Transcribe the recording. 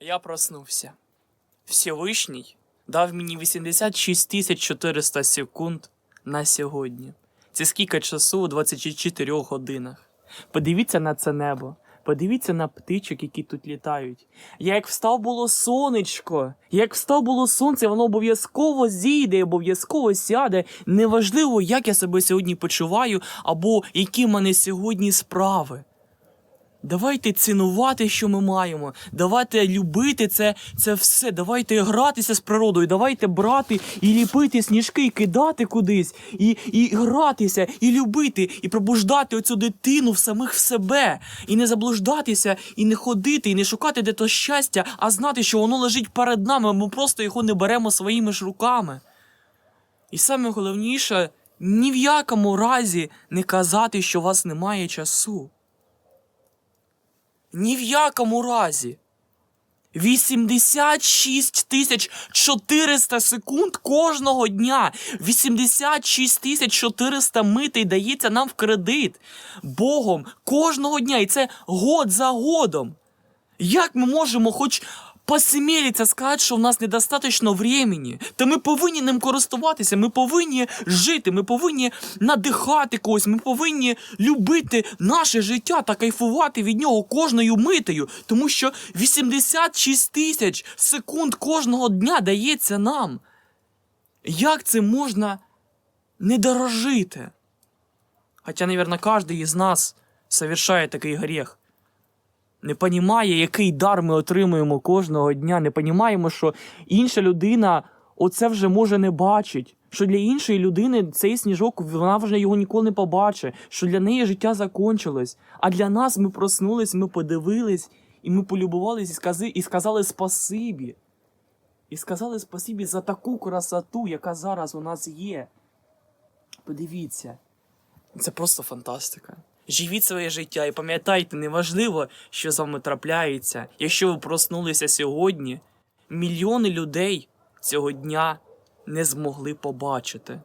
Я проснувся. Всевишній дав мені 86 400 секунд на сьогодні. Це скільки часу у 24 годинах. Подивіться на це небо. Подивіться на птичок, які тут літають. Як встав було сонечко, як встав було сонце, воно обов'язково зійде, обов'язково сяде. Неважливо, як я себе сьогодні почуваю, або які в мене сьогодні справи. Давайте цінувати, що ми маємо. Давайте любити це, це все. Давайте гратися з природою. Давайте брати і ліпити сніжки, і кидати кудись, і, і гратися, і любити, і пробуждати оцю дитину в самих в себе. І не заблуждатися, і не ходити, і не шукати де то щастя, а знати, що воно лежить перед нами. Ми просто його не беремо своїми ж руками. І саме головніше, ні в якому разі не казати, що у вас немає часу. Ні в якому разі. 86 тисяч 400 секунд кожного дня. 86 тисяч 400 митей дається нам в кредит. Богом кожного дня. І це год за годом. Як ми можемо хоч посмілитися сказати, що в нас недостатньо времени? Та ми повинні ним користуватися, ми повинні жити, ми повинні надихати когось, ми повинні любити наше життя та кайфувати від нього кожною митею, тому що 86 тисяч секунд кожного дня дається нам. Як це можна не дорожити? Хоча, мабуть, кожен із нас совершає такий гріх не понімає, який дар ми отримуємо кожного дня, не понімаємо, що інша людина оце вже може не бачить. Що для іншої людини цей сніжок вона вже його ніколи не побачить, що для неї життя закончилось. А для нас ми проснулись, ми подивились, і ми полюбувались і сказали, і сказали спасибі. І сказали спасибі за таку красоту, яка зараз у нас є. Подивіться. Це просто фантастика. Живіть своє життя і пам'ятайте, неважливо, що з вами трапляється. Якщо ви проснулися сьогодні, мільйони людей цього дня не змогли побачити.